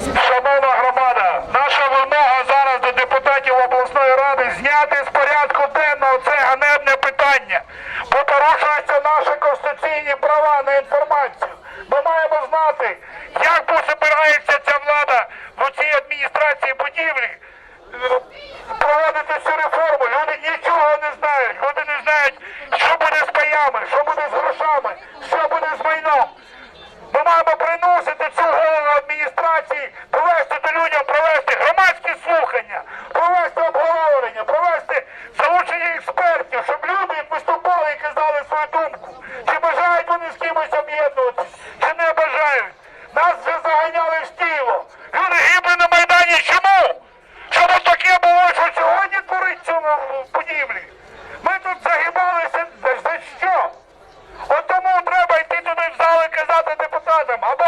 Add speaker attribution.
Speaker 1: Шановна громада, наша вимога зараз до депутатів обласної ради зняти з порядку денного це ганебне питання, бо порушуються наші конституційні права на інформацію. Ми маємо знати, як збирається ця влада в цій адміністрації будівлі проводити цю реформу. Люди нічого не знають. Люди не знають, що буде з паями, що буде з грошами, що буде з майном. Ми маємо приносити цю голову адміністрації, довести до людям, провести громадські слухання, провести обговорення, провести залучення експертів, щоб люди виступали і казали свою думку. Чи бажають вони з кимось об'єднуватися, чи не бажають. Нас вже заганяли в тіло. Люди гибли на Майдані. Чому? Щоб таке було, що сьогодні творить в будівлі. Ми тут загибалися за, за що? От тому треба йти туди в зал і казати депутатам, або